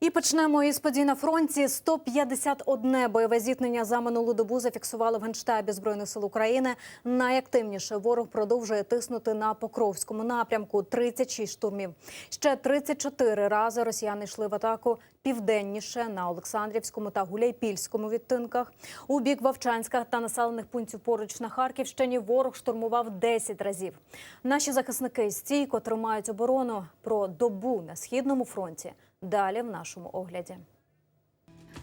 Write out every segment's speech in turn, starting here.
І почнемо із подій на фронті. 151 бойове зіткнення за минулу добу зафіксували в генштабі збройних сил України. Найактивніше ворог продовжує тиснути на Покровському напрямку. 36 штурмів. Ще 34 рази росіяни йшли в атаку південніше на Олександрівському та Гуляйпільському відтинках. У бік Вовчанська та населених пунктів поруч на Харківщині ворог штурмував 10 разів. Наші захисники стійко тримають оборону про добу на східному фронті. Далі в нашому огляді.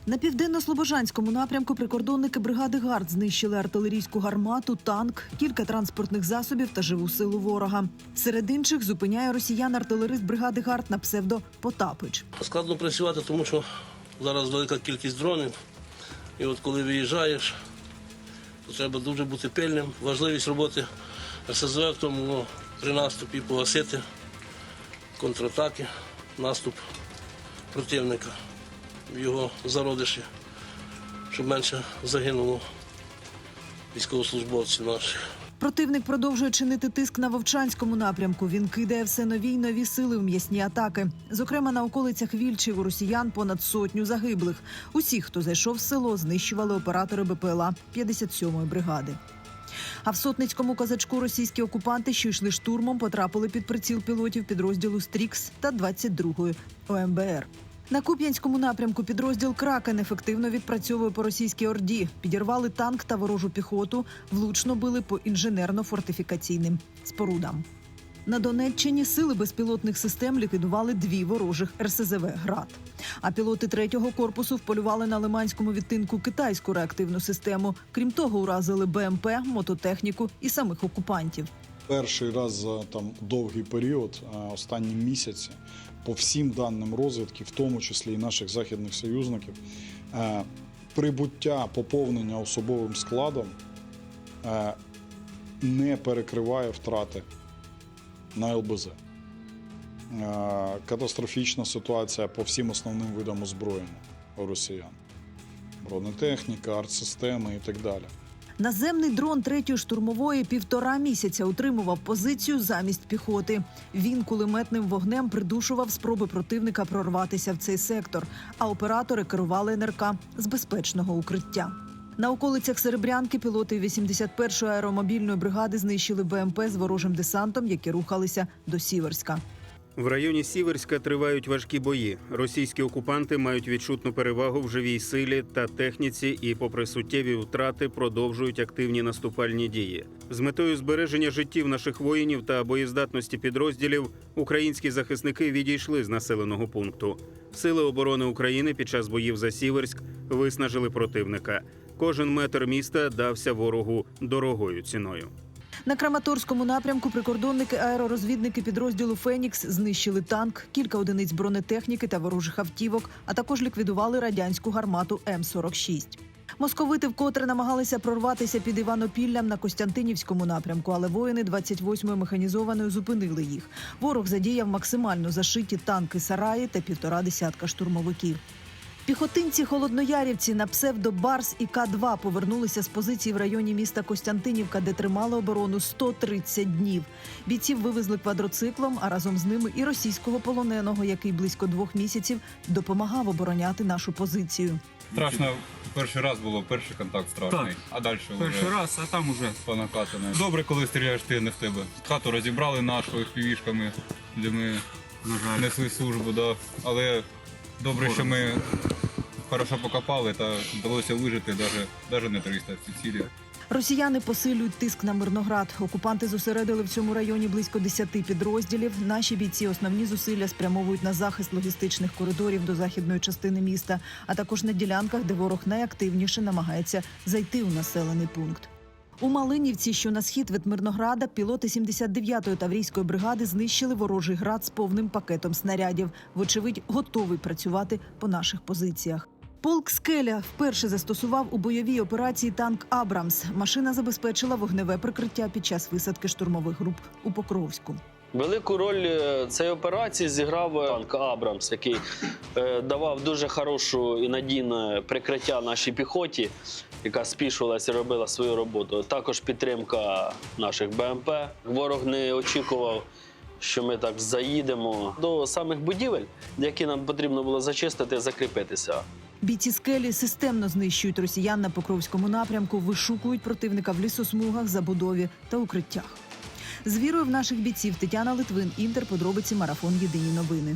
На південно-слобожанському напрямку прикордонники бригади ГАРД знищили артилерійську гармату, танк, кілька транспортних засобів та живу силу ворога. Серед інших зупиняє росіян артилерист бригади ГАРД на псевдо Потапич. Складно працювати, тому що зараз велика кількість дронів. І от коли виїжджаєш, то треба дуже бути пильним. Важливість роботи РСЗВ в тому ну, при наступі погасити контратаки, наступ противника в його зародиші, щоб менше загинуло військовослужбовців наших. Противник продовжує чинити тиск на Вовчанському напрямку. Він кидає все нові й нові сили в м'ясні атаки. Зокрема, на околицях Вільчі у росіян понад сотню загиблих. Усіх, хто зайшов в село, знищували оператори БПЛА 57-ї бригади. А в сотницькому козачку російські окупанти, що йшли штурмом, потрапили під приціл пілотів підрозділу Стрікс та 22-ї ОМБР. На Куп'янському напрямку підрозділ Кракен ефективно відпрацьовує по російській орді. Підірвали танк та ворожу піхоту, влучно били по інженерно-фортифікаційним спорудам. На Донеччині сили безпілотних систем ліквідували дві ворожих РСЗВ «Град». А пілоти третього корпусу вполювали на лиманському відтинку китайську реактивну систему. Крім того, уразили БМП, мототехніку і самих окупантів. Перший раз за там довгий період, останні місяці, по всім даним розвідки, в тому числі і наших західних союзників, е, прибуття поповнення особовим складом е, не перекриває втрати на ЛБЗ. Е, Катастрофічна ситуація по всім основним видам озброєння росіян: бронетехніка, артсистеми і так далі. Наземний дрон третьої штурмової півтора місяця утримував позицію замість піхоти. Він кулеметним вогнем придушував спроби противника прорватися в цей сектор, а оператори керували НРК з безпечного укриття. На околицях Серебрянки пілоти 81-ї аеромобільної бригади знищили БМП з ворожим десантом, які рухалися до Сіверська. В районі Сіверська тривають важкі бої. Російські окупанти мають відчутну перевагу в живій силі та техніці, і, попри суттєві втрати, продовжують активні наступальні дії. З метою збереження життів наших воїнів та боєздатності підрозділів українські захисники відійшли з населеного пункту. Сили оборони України під час боїв за Сіверськ виснажили противника. Кожен метр міста дався ворогу дорогою ціною. На Краматорському напрямку прикордонники аеророзвідники підрозділу Фенікс знищили танк, кілька одиниць бронетехніки та ворожих автівок, а також ліквідували радянську гармату М-46. Московити вкотре намагалися прорватися під Іванопіллям на Костянтинівському напрямку, але воїни 28-ї механізованої зупинили їх. Ворог задіяв максимально зашиті танки сараї та півтора десятка штурмовиків. Піхотинці холодноярівці на псевдо Барс і К-2 повернулися з позицій в районі міста Костянтинівка, де тримали оборону 130 днів. Бійців вивезли квадроциклом, а разом з ними і російського полоненого, який близько двох місяців допомагав обороняти нашу позицію. Страшно перший раз було, перший контакт страшний, Так. а далі Перший вже раз, а там уже по накатаній. Добре, коли стріляєш ти не в тебе. Хату розібрали нашу півішками, де ми на жаль. несли службу, да. але добре, що ми хорошо покопали та вдалося вижити навіть, навіть не 300 ці цілі. Росіяни посилюють тиск на Мирноград. Окупанти зосередили в цьому районі близько 10 підрозділів. Наші бійці основні зусилля спрямовують на захист логістичних коридорів до західної частини міста, а також на ділянках, де ворог найактивніше намагається зайти у населений пункт. У Малинівці, що на схід від Мирнограда, пілоти 79-ї таврійської бригади знищили ворожий град з повним пакетом снарядів. Вочевидь, готовий працювати по наших позиціях. Полк Скеля вперше застосував у бойовій операції танк Абрамс. Машина забезпечила вогневе прикриття під час висадки штурмових груп у Покровську. Велику роль е, цієї операції зіграв е, танк Абрамс, який е, давав дуже хорошу і надійне прикриття нашій піхоті, яка спішувалася робила свою роботу. Також підтримка наших БМП. Ворог не очікував що ми так заїдемо до самих будівель, які нам потрібно було зачистити, закріпитися. Бійці скелі системно знищують росіян на Покровському напрямку, вишукують противника в лісосмугах, забудові та укриттях. З вірою в наших бійців Тетяна Литвин, Інтер, подробиці марафон Єдині новини.